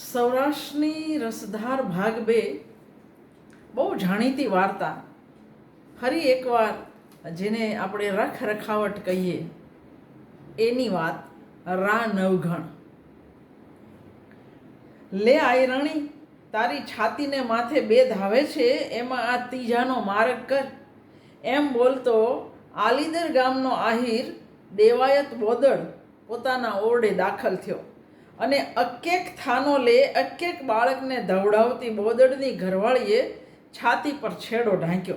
સૌરાષ્ટ્રની રસધાર ભાગ બે, બહુ જાણીતી વાર્તા. ફરી એકવાર જેને આપણે રખ રખાવટ કહીએ, એની વાત રા નવઘણ. લે આયરણી તારી છાતીને માથે બે ધાવે છે, એમાં આ ત્રીજાનો માર્ગ કર. એમ બોલતો આલીદર ગામનો આહિર દેવાયત બોદળ પોતાના ઓરડે દાખલ થયો. અને અકેક થાનો લે અકેક બાળકને ધવડાવતી બોદળની ઘરવાળીએ છાતી પર છેડો ઢાંક્યો.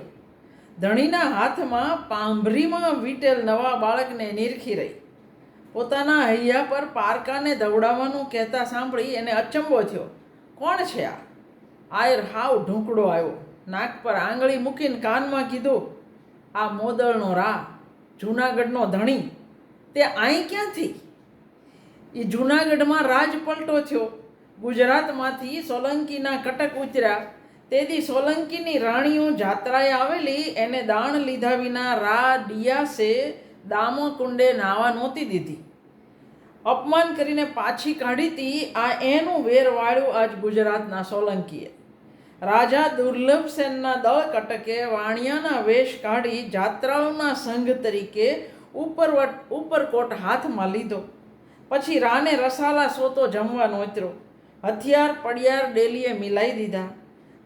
ધણીના હાથમાં પાંભરીમાં વીટેલ નવા બાળકને નીરખી રહી. પોતાના હૈયા પર પારકાને દવડાવવાનું કહેતા સાંભળી એને અચંબો થયો. કોણ છે આ? આયર હાવ ઢૂંકડો આવ્યો. નાક પર આંગળી મૂકીને કાનમાં કીધું, આ મોદળનો રા, જૂનાગઢનો ધણી. તે અહીં ક્યાંથી? એ જૂનાગઢમાં રાજ પલટો થયો. ગુજરાતમાંથી સોલંકીના કટક ઉતર્યા. તેથી સોલંકીની રાણીઓ જાત્રાએ આવેલી એને દાણ લીધા વિના રા ડિયાસે દામો કુંડે નાવા નહોતી દીધી. અપમાન કરીને પાછી કાઢી હતી આ એનું વેર વાળ્યું આજ ગુજરાતના સોલંકીએ. રાજા દુર્લભ સેનના દળ કટકે વાણિયાના વેશ કાઢી જાત્રાઓના સંઘ તરીકે ઉપરવટ ઉપરકોટ હાથમાં લીધો. પછી રાને રસાલા સોતો જમવા ઉતરો હથિયાર, પડિયાર, ડેલીએ મિલાઈ દીધા.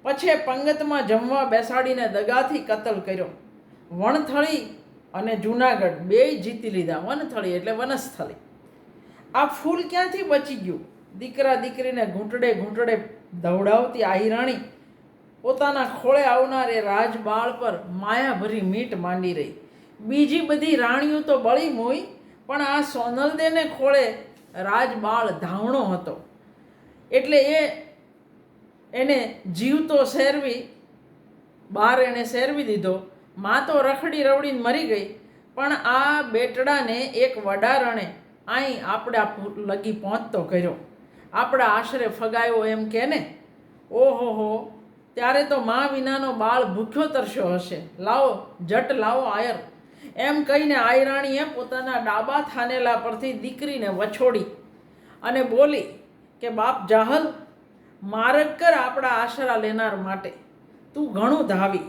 પછી પંગતમાં જમવા બેસાડીને દગાથી કતલ કર્યો. વણથળી અને જૂનાગઢ બેય જીતી લીધા. વનથળી એટલે વનસ્થળી. આ ફૂલ ક્યાંથી બચી ગયું? દીકરા દીકરીને ઘૂંટડે ઘૂંટડે દવડાવતી આહિરાણી પોતાના ખોળે આવનાર એ રાજબાળ પર માયાભરી મીટ માંડી રહી. બીજી બધી રાણીઓ તો બળી મોઈ પણ આ સોનલદેને ખોળે રાજબાળ ધાવણો હતો. એટલે એ એને જીવતો શેરવી બહાર એણે શેરવી દીધો. માં તો રખડી રવડીને મરી ગઈ, પણ આ બેટડાને એક વડારણે અહીં આપણા લગી પહોંચતો કર્યો. આપણા આશરે ફગાયો એમ કે ને? ઓહો ત્યારે તો મા વિનાનો બાળ ભૂખ્યો તરસ્યો હશે. લાવો, જટ લાવો આયર. એમ કહીને આયરાણીએ પોતાના ડાબા થાનેલા પરથી દીકરીને વછોડી અને બોલી કે, બાપ જાહલ, મારક કર આપણા આશરા લેનાર માટે. તું ઘણું ધાવી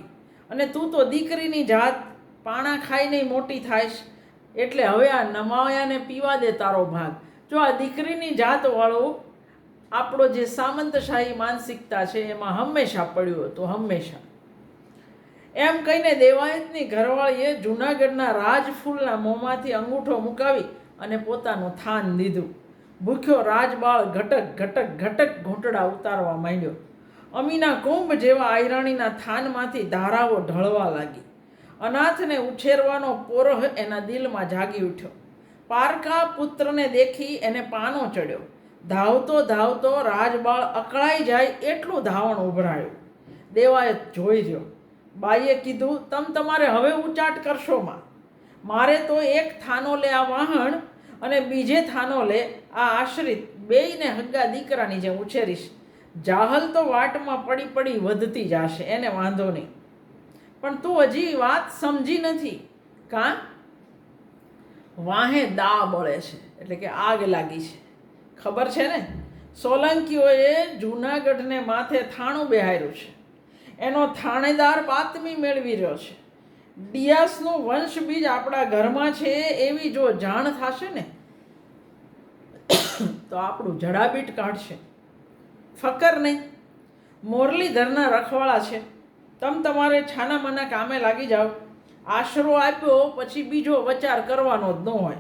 અને તું તો દીકરીની જાત પાણા ખાઈને મોટી થાઈશ. એટલે હવે આ નમાયાને પીવા દે તારો ભાગ. જો આ દીકરીની જાતવાળો આપણો જે સામંતશાહી માનસિકતા છે, એમાં હંમેશા પડ્યું હતું, હંમેશા. એમ કહીને દેવાયતની ઘરવાળીએ જૂનાગઢના રાજફૂલના મોંમાંથી અંગૂઠો મુકાવી અને પોતાનું થાન લીધું ભૂખ્યો રાજબાળ ઘટક ઘટક ઘટક ઘૂંટડા ઉતારવા માંડ્યો. અમીના કુંભ જેવા આયરાણીના થાનમાંથી ધારાઓ ઢળવા લાગી. અનાથને ઉછેરવાનો પોરહ એના દિલમાં જાગી ઉઠ્યો. પારકા પુત્રને દેખી એને પાનો ચડ્યો. ધાવતો ધાવતો રાજબાળ અકળાઈ જાય એટલું ધાવણ ઉભરાયું. દેવાયત જોઈ રહ્યો બાઈએ કીધું, તમ તમારે હવે ઉચાટ કરશો માં. મારે તો એક થાનો લે આ વાહણ અને બીજે થાનો લે આ આશ્રિત. બેયને હગ્ગા દીકરાની જેમ ઉછેરીશ. જાહલ તો વાટમાં પડી પડી વધતી જશે, એને વાંધો નહીં. પણ તું હજી વાત સમજી નથી. કાં? વાહે દા બળે છે, એટલે કે આગ લાગી છે. ખબર છે ને? સોલંકીઓએ જૂનાગઢને માથે થાણું બેહાર્યું છે. એનો થાણેદાર બાતમી મેળવી રહ્યો છે. ડિયાસનું વંશ બીજ આપણા ઘરમાં છે એવી જો જાણ થશે ને, તો આપણું જડાબીટ કાઢશે. ફકર નહીં. મોરલીધરના રખવાળા છે. તમ તમારે છાનામાના કામે લાગી જાઓ. આશરો આપ્યો પછી બીજો વચાર કરવાનો જ ન હોય.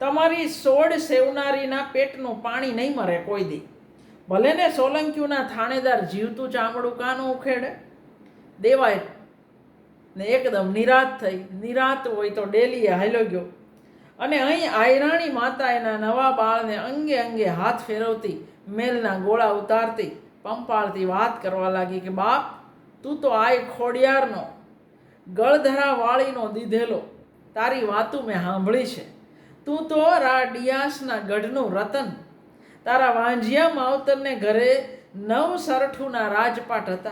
તમારી સોડ સેવનારીના પેટનું પાણી નહીં મરે કોઈ દી. ભલે ને સોલંકીઓના થાણેદાર જીવતું ચામડું કાનું ઉખેડે. દેવાય ને એકદમ નિરાત થઈ, નિરાત હોય તો ડેલીએ હાલ્યો ગયો. અને અહીં આયરાણી માતા એના નવા બાળને અંગે અંગે હાથ ફેરવતી, મેલના ગોળા ઉતારતી પંપાળતી વાત કરવા લાગી કે, બાપ, તું તો આય ખોડિયારનો ગળધરા વાળીનો દીધેલો. તારી વાતું મેં સાંભળી છે. તું તો રા ડિયાસના ગઢનું રતન. તારા વાંજિયા માવતરને ઘરે નવ સરઠુના રાજપાટ હતા.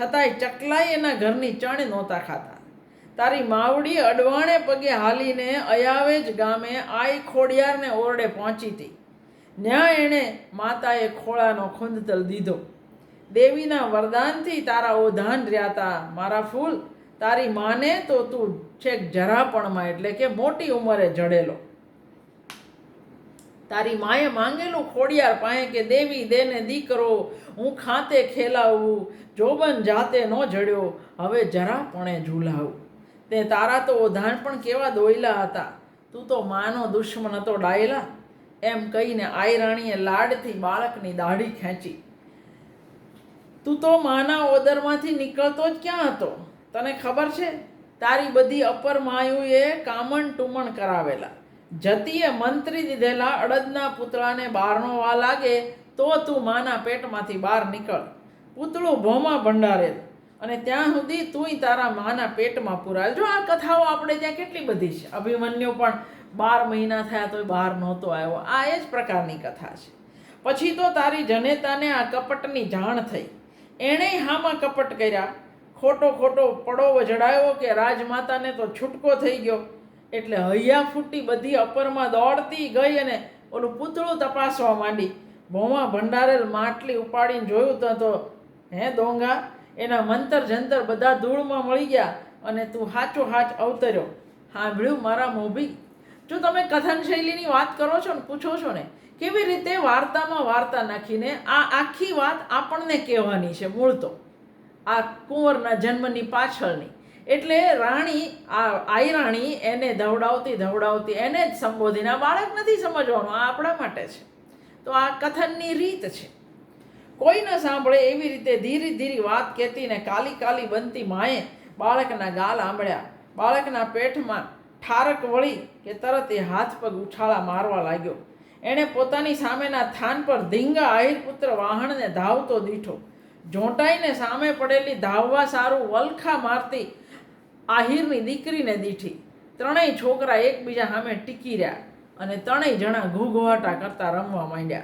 છતાંય ચકલાઈ એના ઘરની ચણ નહોતા ખાતા. તારી માવડી અડવાણે પગે હાલીને અયાવે જ ગામે આઈ ખોડિયારને ઓરડે પહોંચી હતી. ન્યા એણે માતાએ ખોળાનો ખુંદતલ દીધો. દેવીના વરદાનથી તારા ઓધાન રહ્યા તા, મારા ફૂલ. તારી માને તો તું છેક જરાપણમાં એટલે કે મોટી ઉંમરે જડેલો. તારી માએ માંગેલું ખોડિયાર પાસે કે દેવી દેને દીકરો, હું ખાતે ખેલાવું, જોબન જાતે ન જડ્યો, હવે જરા પણે ઝૂલાવું. તે તારા તો ઓધાણ પણ કેવા દોયલા હતા? તું તો માનો દુશ્મન હતો ડાયલા? એમ કહીને આયરાણીએ લાડથી બાળકની દાઢી ખેંચી. તું તો માના ઓદરમાંથી નીકળતો જ ક્યાં હતો? તને ખબર છે? તારી બધી અપર માયુએ કામણ ટુમણ કરાવેલા. જતીએ મંત્રી દીધેલા અડદના પુતળાને બહારનો વા લાગે, તો તું માના પેટમાંથી બહાર નીકળ. પૂતળું ભોમાં ભંડારેલ અને ત્યાં સુધી તુંય તારા માના પેટમાં પુરાય. જો આ કથાઓ આપણે ત્યાં કેટલી બધી છે. અભિમન્યુ પણ બાર મહિના થયા તોય બહાર નહોતો આવ્યો. આ એ જ પ્રકારની કથા છે. પછી તો તારી જનેતાને આ કપટની જાણ થઈ. એણે હામાં કપટ કર્યા. ખોટો ખોટો પડો જડાયો કે રાજમાતાને તો છૂટકો થઈ ગયો. એટલે હૈયા ફૂટી બધી અપરમાં દોડતી ગઈ અને ઓલું પૂતળું તપાસવા માંડી. ભોમાં ભંડારેલ માટલી ઉપાડીને જોયું તો તો, હે દોંગા એના મંતર જંતર બધા ધૂળમાં મળી ગયા અને તું હાચો હાચ અવતર્યો. સાંભળ્યું મારા મોભી? જો તમે કથન શૈલીની વાત કરો છો ને, પૂછો છો ને, કેવી રીતે વાર્તામાં વાર્તા નાખીને આ આખી વાત આપણને કહેવાની છે, મૂળ તો. આ કુંવરના જન્મની પાછળની. એટલે રાણી, આ આઈ રાણી એને ધવડાવતી ધવડાવતી એને જ સંબોધીને બાળક નથી સમજવાનું, આ આપણા માટે છે. તો આ કથનની રીત છે. કોઈ ન સાંભળે એવી રીતે ધીરે ધીરે વાત કહેતી ને કાલી કાલી બનતી માએ બાળકના ગાલ આંબળ્યા. બાળકના પેટમાં ઠારક વળી કે તરત એ હાથ પગ ઉછાળા મારવા લાગ્યો. એણે પોતાની સામેના થાન પર ધીંગા આહિર પુત્ર વાહણને ધાવતો દીઠો. જોંટાઈને સામે પડેલી ધાવવા સારું વલખા મારતી આહિરની દીકરીને દીઠી. ત્રણેય છોકરા એકબીજા સામે ટીકી રહ્યા અને ત્રણેય જણા ઘૂઘવાટા કરતા રમવા માંડ્યા.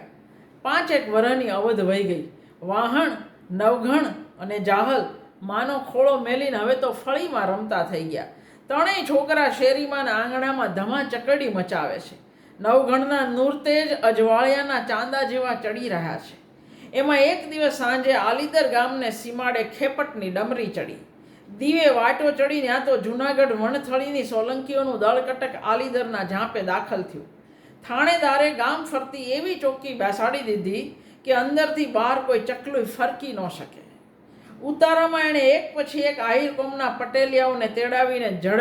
પાંચેક વરહની અવધ વહી ગઈ. વાહણ, નવઘણ અને જાહલ માનો ખોળો મેલીને હવે તો ફળીમાં રમતા થઈ ગયા. ત્રણેય છોકરા શેરીમાં આંગણામાં ધમા ચકડી મચાવે છે. નવઘણના નૂરતેજ અજવાળિયાના ચાંદા જેવા ચડી રહ્યા છે. એમાં એક દિવસ સાંજે આલીદર ગામને સીમાડે ખેપટની ડમરી ચડી. દીવે વાટો ચડી ત્યાં તો જુનાગઢ વણથળીની સોલંકીઓનું દળકટક આલીદરના ઝાંપે દાખલ થયું. થાણેદારે ગામ ફરતી એવી ચોકી બેસાડી દીધી કે અંદરથી બહાર કોઈ ચકલું ફરકી ન શકે. ઉતારામાં એણે એક પછી એક આહિર કોમના પટેલિયાઓને તેડાવીને જડ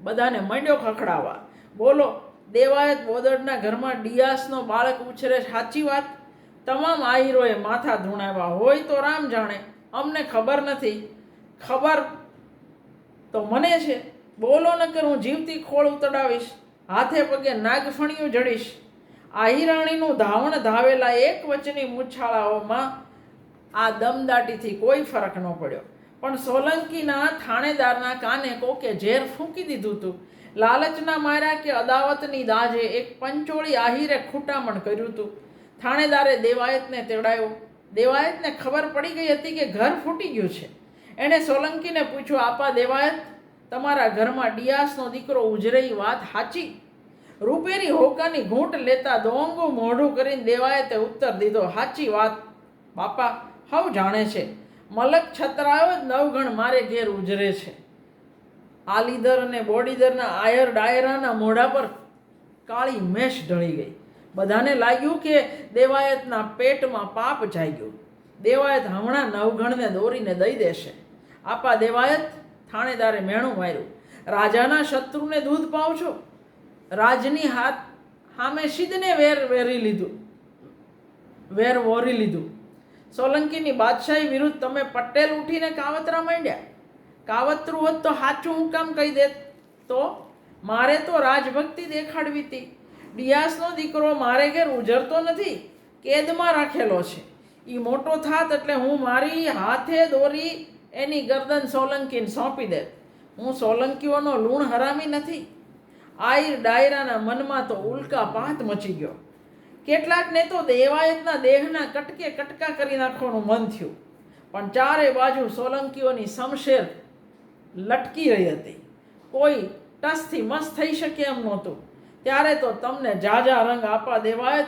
બધાને મંડ્યો ખખડાવવા. બોલો, દેવાયત બોદડના ઘરમાં ડિયાસનો બાળક ઉછરે સાચી વાત? તમામ આહિરોએ માથા ધૂણાવ્યા. હોય તો રામ જાણે. અમને ખબર નથી. ખબર તો મને છે, બોલો નકર હું જીવતી ખોળ ઉતડાવીશ, હાથે પગે નાગફણીઓ જડીશ. આહિરાણીનું ધાવણ ધાવેલા એક વચની મૂછાળાઓમાં આ દમદાટીથી કોઈ ફરક ન પડ્યો. પણ સોલંકીના થાણેદારના કાને કોકે ઝેર ફૂંકી દીધું હતું લાલચના માર્યા કે અદાવતની દાજે એક પંચોળી આહિરે ખૂટામણ કર્યું હતું થાણેદારે દેવાયતને તેડાયો. દેવાયતને ખબર પડી ગઈ હતી કે ઘર ફૂટી ગયું છે. એણે સોલંકીને પૂછ્યું, આપા દેવાયત, તમારા ઘરમાં ડિયાસનો દીકરો ઉજરઈ વાત સાચી રૂપેરી હોકાની ઘૂંટ લેતા દોંગું મોઢું કરીને દેવાયતે ઉત્તર દીધો, હાચી વાત, બાપા, હવ જાણે છે. મલક છતરાયો જ નવગણ મારે ઘેર ઉજરે છે. આલીદર અને બોડીદરના આયર ડાયરાના મોઢા પર કાળી મેશ ઢળી ગઈ. બધાને લાગ્યું કે દેવાયતના પેટમાં પાપ જાગ્યું. દેવાયત હમણાં નવગણને દોરીને દઈ દેશે. આપા દેવાયત થાણેદારે મેણું માર્યું રાજાના શત્રુને દૂધ પાવ છો રાજની હાથ સામે સિદ્ધને વેર વેરી લીધું. વેર વોરી લીધું. સોલંકીની બાદશાહી વિરુદ્ધ તમે પટેલ ઉઠીને કાવતરા માંડ્યા. કાવતરું હોત તો સાચું હું કામ કહી દેત? તો મારે તો રાજભક્તિ દેખાડવી હતી. ડિયાસનો દીકરો મારે ઘેર ઉજરતો નથી. કેદમાં રાખેલો છે. એ મોટો થાત એટલે હું મારી હાથે દોરી એની ગરદન સોલંકીને સોંપી દે. હું સોલંકીઓનો લૂણ હરામી નથી. આઈર ડાયરાના મનમાં તો ઉલ્કા પાત મચી ગયો. કેટલાકને તો દેવાયતના દેહના કટકે કટકા કરી નાખવાનું મન થયું. પણ ચારે બાજુ સોલંકીઓની શમશેર લટકી રહી હતી. કોઈ ટસથી મસ્ત થઈ શકે એમ નહોતું. ત્યારે તો તમને જાજા રંગ આપા દેવાયત,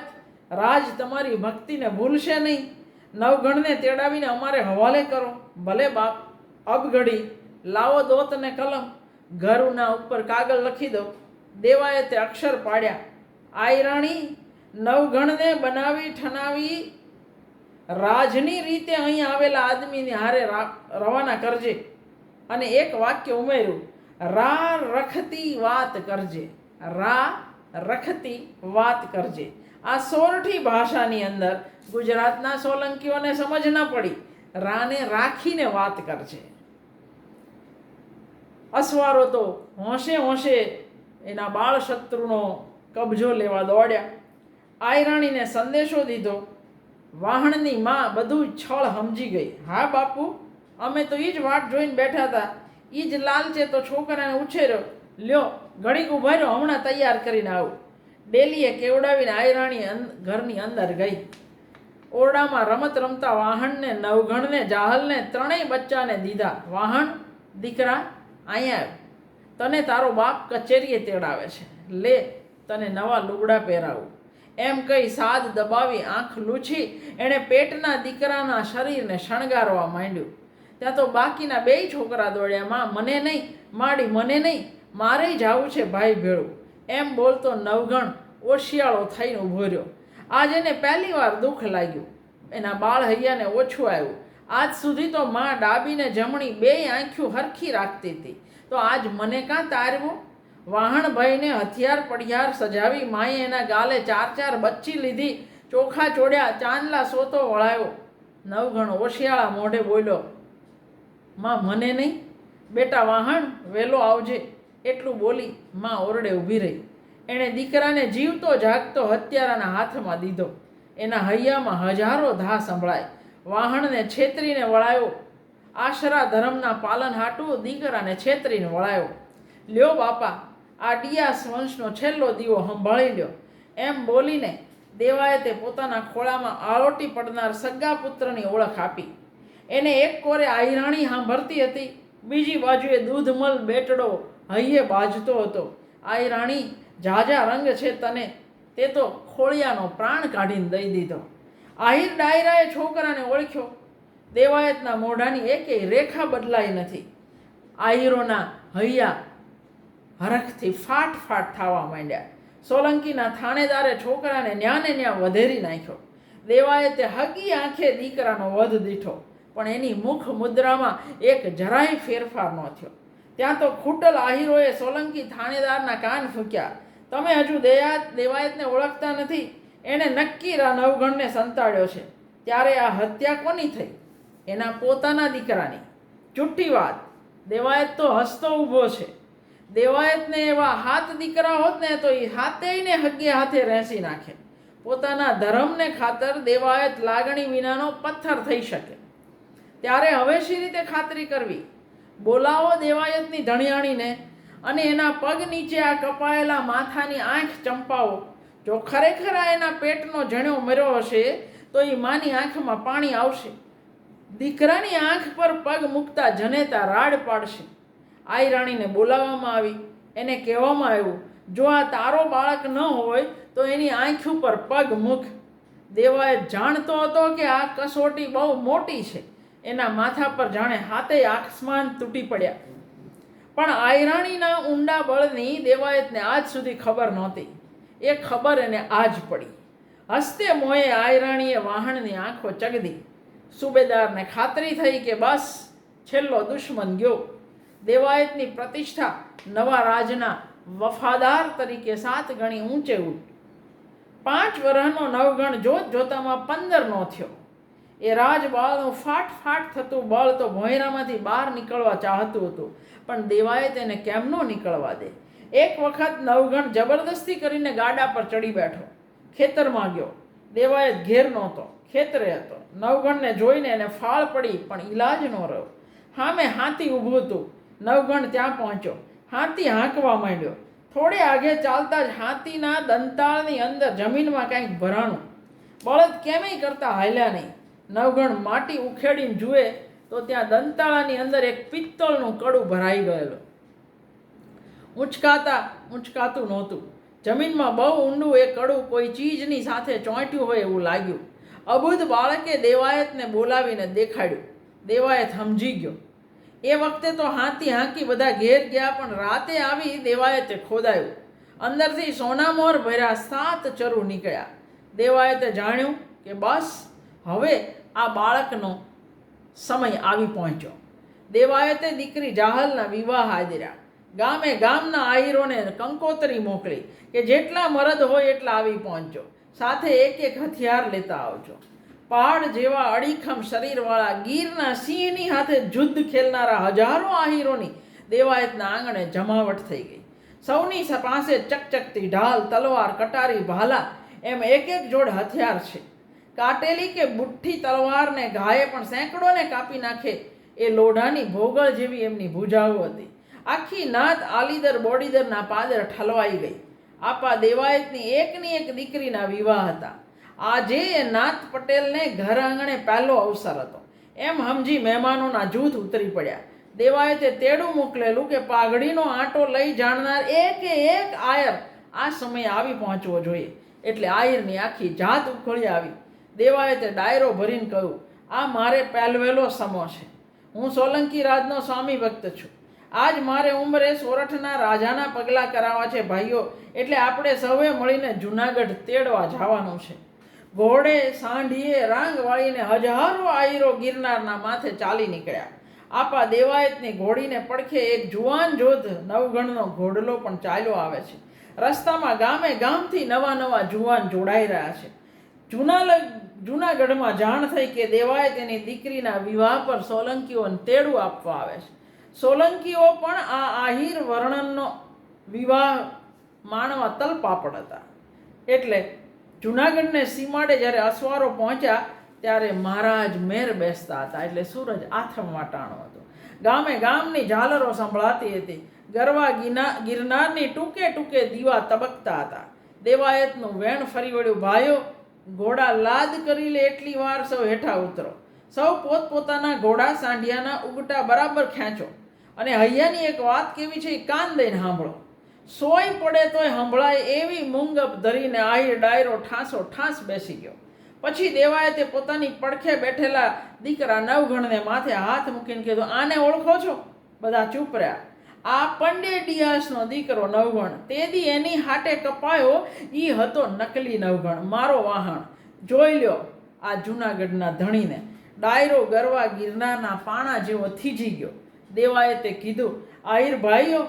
રાજ તમારી ભક્તિને ભૂલશે નહીં. નવગણને તેડાવીને અમારે હવાલે કરો. ભલે બાપ, અબઘડી, લાવો દોત ને કલમ, ઘરના ઉપર કાગળ લખી દો. દેવાએ તે અક્ષર પાડ્યા. આયરાણી નવગણને બનાવી ઠનાવી, રાજની રીતે અહીં આવેલા આદમીને હારે રવાના કરજે. અને એક વાક્ય ઉમેર્યું, રા રખતી વાત કરજે. રા રખતી વાત કરજે. આ સોરઠી ભાષાની અંદર ગુજરાતના સોલંકીઓને સમજ ન પડી, રાને રાખીને વાત કરશે અસવારો તો હોંશે હોંશે એના બાળ શત્રુનો કબજો લેવા દોડ્યા. આયરાણીને સંદેશો દીધો, વાહણની માં બધું છળ સમજી ગઈ. હા બાપુ, અમે તો એ જ વાટ જોઈને બેઠા હતા. એ જ લાલચે તો છોકરાને ઉછેર્યો. લ્યો, ઘડીક ઊભા રહ્યો હમણાં તૈયાર કરીને આવું. ડેલીએ કેવડાવીને આયરાણી ઘરની અંદર ગઈ. ઓરડામાં રમત રમતા વાહણને નવઘણને, જાહલને ત્રણેય બચ્ચાને દીધા. વાહણ દીકરા અહીંયા તને તારો બાપ કચેરીએ તેડાવે છે. લે, તને નવા લુગડા પહેરાવું. એમ કહી સાદ દબાવી આંખ લૂછી, એણે પેટના દીકરાના શરીરને શણગારવા માંડ્યું. ત્યાં તો બાકીના બેય છોકરા દોડ્યા, માં, મને નહીં, માડી, મને નહીં, મારે જાવું છે ભાઈ ભેળું. એમ બોલતો નવગણ ઓશિયાળો થઈને ઊભો રહ્યો. આજ એને પહેલી વાર દુઃખ લાગ્યું. એના બાળ હૈયાને ઓછું આવ્યું. આજ સુધી તો માં ડાબીને જમણી બેય આંખ્યું હરખી રાખતી હતી. તો આજ મને કાં તારવું? વાહણભાઈને હથિયાર પડિયાર સજાવી માએ એના ગાલે ચાર ચાર બચ્ચી લીધી. ચોખા ચોડ્યા, ચાંદલા સોતો વળાયો. નવગણ ઓશિયાળા મોઢે બોલ્યો, માં, મને નહીં? બેટા, વાહણ વહેલો આવજે. એટલું બોલી માં ઓરડે ઊભી રહી. એણે દીકરાને જીવતો જાગતો હત્યારાના હાથમાં દીધો. એના હૈયામાં હજારો ધા સંભળાય. વાહણને છેતરીને વળાયો. આશરા ધર્મના પાલન હાટું દીકરાને છેતરીને વળાયો. લ્યો બાપા, આ ડિયાસ વંશનો છેલ્લો દીવો સંભાળી લ્યો. એમ બોલીને દેવાએ તે પોતાના ખોળામાં આળોટી પડનાર સગા પુત્રની ઓળખ આપી. એને એક કોરે આહિરાણી સાંભળતી હતી. બીજી બાજુએ દૂધમલ બેટડો હૈયે બાજતો હતો. આહિરાણી ઝાઝા રંગ છે તને. તે તો ખોળિયાનો પ્રાણ કાઢીને દઈ દીધો. આહિર ડાયરાએ છોકરાને ઓળખ્યો. દેવાયતના મોઢાની એકેય રેખા બદલાઈ નથી. આહિરોના હૈયા હરખથી ફાટ ફાટ થવા માંડ્યા. સોલંકીના થાણેદારે છોકરાને ન્યાને ન્યા વધેરી નાખ્યો. દેવાએ તે હગી આંખે દીકરાનો વધ દીઠો, પણ એની મુખ મુદ્રામાં એક જરાય ફેરફાર ન થયો. ત્યાં તો ખૂટલ આહિરોએ સોલંકી થાણેદારના કાન ફૂક્યા. તમે હજુ દયાત, દેવાયતને ઓળખતા નથી. એણે નક્કી રા નવગણને સંતાડ્યો છે. ત્યારે આ હત્યા કોની થઈ? એના પોતાના દીકરાની. ચૂઠ્ઠી વાત દેવાયત તો હસતો ઊભો છે. દેવાયતને એવા હાથ દીકરા હોત ને તો એ હાથેયને હગ્ગે હાથે રહેસી નાખે. પોતાના ધર્મને ખાતર દેવાયત લાગણી વિનાનો પથ્થર થઈ શકે. ત્યારે હવે શી રીતે ખાતરી કરવી? બોલાવો દેવાયતની ધણિયાણીને અને એના પગ નીચે આ કપાયેલા માથાની આંખ ચંપાવો. જો ખરેખર આ એના પેટનો જણ્યો મર્યો હશે, તો એ માની આંખમાં પાણી આવશે. દીકરાની આંખ પર પગ મૂકતા જનેતા રાડ પાડશે. આઈ રાણીને બોલાવવામાં આવી. એને કહેવામાં આવ્યું, જો આ તારો બાળક ન હોય, તો એની આંખ ઉપર પગ મૂક. દેવાએ જાણતો હતો કે આ કસોટી બહુ મોટી છે. એના માથા પર જાણે હાથે આસમાન તૂટી પડ્યા. પણ આયરાણીના ઊંડા બળની દેવાયતને આજ સુધી ખબર નહોતી. એ ખબર એને આજ પડી. હસ્તે મોએ આયરાણીએ વાહણની આંખો ચગદી. સુબેદારને ખાતરી થઈ કે બસ, છેલ્લો દુશ્મન ગયો. દેવાયતની પ્રતિષ્ઠા નવા રાજના વફાદાર તરીકે સાત ગણી ઊંચે ઉઠ. પાંચ વર્ષનો નવગણ જોત જોતામાં પંદરનો થયો. એ રાજબાળનું ફાટ ફાટ થતું બળ તો ભોંયરામાંથી બહાર નીકળવા ચાહતું હતું, પણ દેવાએ તેને કેમ ન નીકળવા દે? એક વખત નવગણ જબરદસ્તી કરીને ગાડા પર ચડી બેઠો. ખેતરમાં ગયો દેવાએ ઘેર નહોતો, ખેતરે હતો. નવગણને જોઈને એને ફાળ પડી, પણ ઈલાજ ન રહ્યો. હામે હાથી ઊભું હતું. નવગણ ત્યાં પહોંચ્યો. હાથી હાંકવા માંડ્યો. થોડે આગે ચાલતા જ હાથીના દંતાળની અંદર જમીનમાં કાંઈક ભરાણું. બળદ કેમેય કરતા હાલ્યા નહીં. નવગણ માટી ઉખેડીને જુએ, તો ત્યાં દંતાળાની અંદર એક પિત્તળનું કડું ભરાઈ ગયેલું. ઉંચકાતા ઉંચકાતું નહોતું. જમીનમાં બહુ ઊંડું એ કડું કોઈ ચીજની સાથે ચોંટ્યું હોય એવું લાગ્યું. અબુધ બાળકે દેવાયતને બોલાવીને દેખાડ્યું. દેવાયત સમજી ગયો. એ વખતે તો હાથી હાંકી બધા ઘેર ગયા, પણ રાતે આવી દેવાયતે ખોદાયું. અંદરથી સોનામોર ભર્યા સાત ચરુ નીકળ્યા. દેવાયતે જાણ્યું કે બસ, હવે આ બાળકનો સમય આવી પહોંચ્યો. દેવાયતે દીકરી જાહલના વિવાહ આદર્યા ગામે ગામના આહીરોને કંકોતરી મોકલી કે જેટલા મરદ હોય એટલા આવી પહોંચજો સાથે એક એક હથિયાર લેતા આવજો. પહાડ જેવા અડીખમ શરીરવાળા ગીરના સિંહની હાથે જુદ્ધ ખેલનારા હજારો આહીરોની દેવાયતના આંગણે જમાવટ થઈ ગઈ. સૌની પાસે ચકચકતી ઢાલ, તલવાર, કટારી, ભાલા, એમ એક એક જોડ હથિયાર છે. કાટેલી કે બુઠ્ઠી તલવારને ઘાયે પણ સેંકડોને કાપી નાખે એ લોઢાની ભોગળ જેવી એમની ભૂજાઓ હતી. આખી નાત આલીદર બોડીદરના પાદર ઠલવાઈ ગઈ. આપા દેવાયતની એકની એક દીકરીના વિવાહ હતા. આજે એ નાથ પટેલને ઘર આંગણે પહેલો અવસર હતો. એમ સમજી મહેમાનોના જૂથ ઉતરી પડ્યા. દેવાયતે તેડું મોકલેલું કે પાઘડીનો આંટો લઈ જાણનાર એકે એક આયર આ સમયે આવી પહોંચવો જોઈએ. એટલે આયરની આખી જાત ઉખળી આવી. દેવાયતે ડાયરો ભરીને કહ્યું, આ મારે પહેલવેલો સમો છે. હું સોલંકી રાજનો સ્વામી ભક્ત છું. આજ મારે ઉંમરે સોરઠના રાજાના પગલાં કરાવવા છે, ભાઈઓ. એટલે આપણે સૌએ મળીને જુનાગઢ તેડવા જવાનું છે. ઘોડે સાંઢીએ રાંગ વાળીને હજારો આયરો ગિરનારના માથે ચાલી નીકળ્યા. આપા દેવાયતની ઘોડીને પડખે એક જુવાન જોધ નવગણનો ઘોડલો પણ ચાલ્યો આવે છે. રસ્તામાં ગામે ગામથી નવા નવા જુવાન જોડાઈ રહ્યા છે. જૂના જૂનાગઢમાં જાણ થઈ કે દેવાએ તેની દીકરીના વિવાહ પર સોલંકીઓને તેડું આપવા આવે છે. સોલંકીઓ પણ આ આહિર વર્ણનનો વિવાહ માણવા તલપાપડ હતા. એટલે જૂનાગઢને સીમાડે જ્યારે અસવારો પહોંચ્યા, ત્યારે મહારાજ મેર બેસતા હતા. એટલે સૂરજ આથમ વાટાણો હતો. ગામે ગામની ઝાલરો સંભળાતી હતી. ગરવા ગિના ગિરનારની ટૂંકે ટૂંકે દીવા તબકતા હતા. દેવાયતનું વેણ ફરી વળ્યું, ભાઈઓ ઘોડા લાદ કરી લે એટલી વાર સૌ હેઠા ઉતરો. સૌ પોતપોતાના ઘોડા સાંઢિયાના ઉગટા બરાબર ખેંચો. અને હૈયાની એક વાત કેવી છે એ કાન દઈને સાંભળો. સોય પડે તોય સંભળાય એવી મૂંગપ ધરીને આહિર ડાયરો ઠાંસો ઠાંસ બેસી ગયો. પછી દેવાએ તે પોતાની પડખે બેઠેલા દીકરા નવગણને માથે હાથ મૂકીને કીધું, આને ઓળખો છો? બધા ચૂપ રહ્યા. આ પંડેડિયાસનો દીકરો નવગણ. તેદી એની હાટે કપાયો એ હતો નકલી નવગણ, મારો વાહણ. જોઈ લ્યો આ જૂનાગઢના ધણીને. ડાયરો ગરવા ગિરનારના પાણા જેવો થીજી ગયો. દેવાએ તે કીધું, આહિર ભાઈઓ,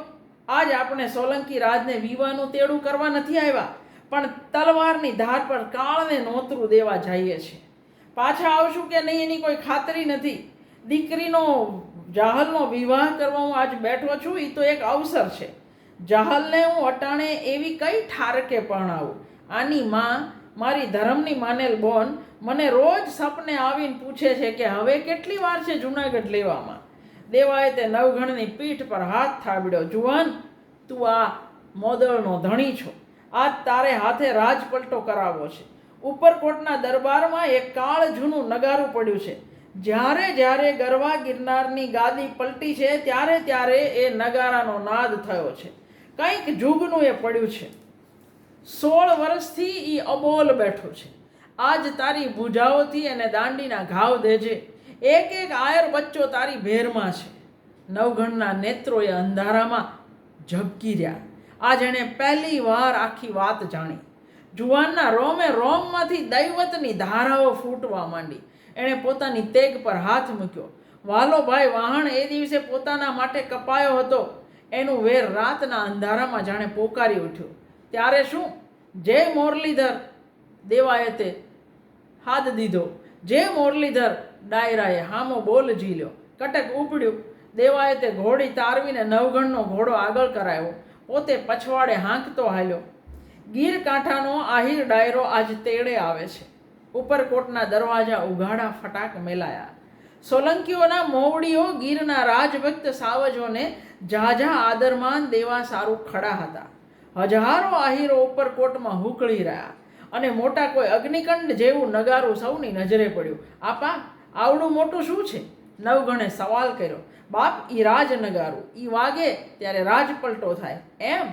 આજ આપણે સોલંકી રાજને વિવાહનું તેડું કરવા નથી આવ્યા, પણ તલવારની ધાર પર કાળને નોતરું દેવા જઈએ છીએ. પાછા આવશું કે નહીં એની કોઈ ખાતરી નથી. દીકરીનો જાહલનો વિવાહ કરવા હું આજ બેઠો છું એ તો એક અવસર છે. જાહલને હું અટાણે એવી કઈ ઠારકે પરણાવું આની માં, મારી ધર્મની માનેલ બોન, મને રોજ સપને આવીને પૂછે છે કે હવે કેટલી વાર છે જુનાગઢ લેવામાં? દેવાએ તે નવઘણની પીઠ પર હાથ થાબડ્યો. જુવાન, તું આ મોદળનો ધણી છો. આજ તારે હાથે રાજપલટો કરાવવો છે. ઉપરકોટના દરબારમાં એક કાળ જૂનું નગારું પડ્યું છે. જ્યારે જ્યારે ગરવા ગિરનારની ગાદી પલટી છે, ત્યારે ત્યારે એ નગારાનો નાદ થયો છે. કંઈક જુગનું એ પડ્યું છે. સોળ વર્ષથી એ અબોલ બેઠો છે. આજ તારી ભૂજાઓથી એને દાંડીના ઘાવ દેજે. એક એક આયર બચ્ચો તારી ભેરમાં છે. નવગણના નેત્રોએ અંધારામાં ઝબકી રહ્યા. આજ એણે પહેલી વાર આખી વાત જાણી. જુવાનના રોમે રોમમાંથી દૈવતની ધારાઓ ફૂટવા માંડી. એણે પોતાની તેગ પર હાથ મૂક્યો. વાલો ભાઈ વાહણ એ દિવસે પોતાના માટે કપાયો હતો. એનું વેર રાતના અંધારામાં જાણે પોકારી ઉઠ્યો. ત્યારે શું? જય મોરલીધર. દેવાયતે હાથ દીધો. જે મોરલીધર. ડાયરાએ હામો બોલ ઝીલ્યો. કટક ઉપડ્યું. દેવાયતે ઘોડી તારવીને નવગણનો ઘોડો આગળ કરાયો પોતે પછવાડે હાંકતો હાલ્યો. ગીર કાંઠાનો આહિર ડાયરો આજ તેડે આવે છે. ઉપરકોટના દરવાજા ઉઘાડા ફટાક મેલાયા. સોલંકીઓના મોવડીઓ ગીરના રાજભક્ત સાવજોને ઝાઝા આદરમાન દેવા સારું ખડા હતા. હજારો આહીરો ઉપરકોટમાં હુકળી રહ્યા અને મોટા કોઈ અગ્નિકંડ જેવું નગારું સૌની નજરે પડ્યું. આપા, આવડું મોટું શું છે? નવગણે સવાલ કર્યો. બાપ, ઈ રાજ નગારું ઈ વાગે ત્યારે રાજ પલટો થાય. એમ?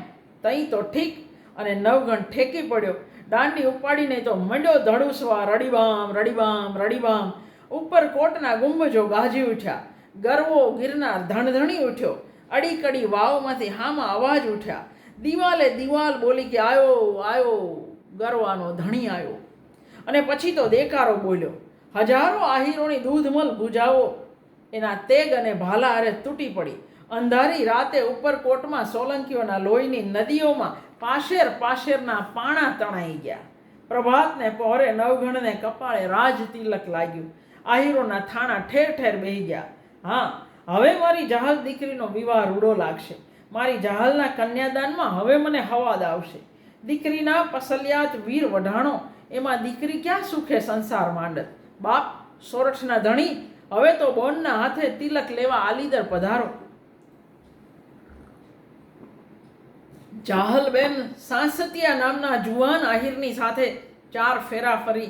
તઈ તો ઠીક. અને નવગણ ઠેકી પડ્યો. દાંડી ઉપાડીને તો મંડ્યો ધડુસવા રડીબામ રડીબામ રડીબામ. ઉપર કોટના ગુંબજો ગાજી ઉઠ્યા. ગરવો ગિરનાર ધણધણી ઉઠ્યો. અડીકડી વાવમાંથી હામાં અવાજ ઉઠ્યા. દિવાલે દિવાલ બોલી કે, આયો આયો. ગરવાનો ધણી આવ્યો અને પછી તો દેકારો બોલ્યો, હજારો આહીરોની દૂધમલ ભુજાઓ એના તેગ અને ભાલા અરે તૂટી પડી. અંધારી રાતે ઉપરકોટમાં સોલંકીઓના લોહીની નદીઓમાં પાશેર પાશેરના પાણા તણાઈ ગયા. પ્રભાતને પહોરે નવગણને કપાળે રાજ તિલક લાગ્યું. આહીરોના થાણા ઠેર ઠેર બેહી ગયા. હા, હવે મારી જહાલ દીકરીનો વિવાહ રૂડો લાગશે. મારી જહાલના કન્યાદાનમાં હવે મને હવાદ આવશે. દીકરીના પસલિયાત વીર વઢાણો, એમાં દીકરી ક્યાં સુખે સંસાર માંડત? બાપ, સોરઠના ધણી, હવે તો બોનના હાથે તિલક લેવા આલીદર પધારો. જાહલબેન સાંસતિયા નામના જુવાન આહિરની સાથે ચાર ફેરા ફરી.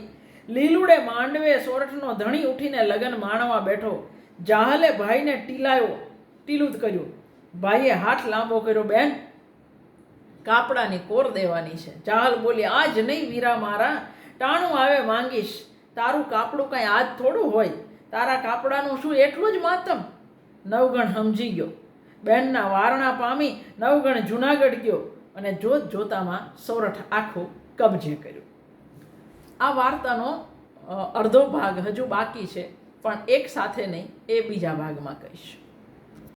લીલુડે માંડવે સોરઠનો ધણી ઉઠીને લગ્ન માણવા બેઠો. જાહલે ભાઈને ટીલાયો ટીલું જ કર્યું. ભાઈએ હાથ લાંબો કર્યો, બેન, કાપડાની કોર દેવાની છે. જાહલ બોલી, આજ નહીં વીરા મારા, ટાણું આવે માંગીશ. તારું કાપડું કાંઈ આજ થોડું હોય. તારા કાપડાનું શું એટલું જ માતમ? નવગણ સમજી ગયો. બહેનના વારણા પામી નવગણ જુનાગઢ ગયો અને જોત જોતામાં સોરઠ આખું કબજે કર્યું. આ વાર્તાનો અડધો ભાગ હજુ બાકી છે, પણ એક સાથે નહીં, એ બીજા ભાગમાં કહીશ.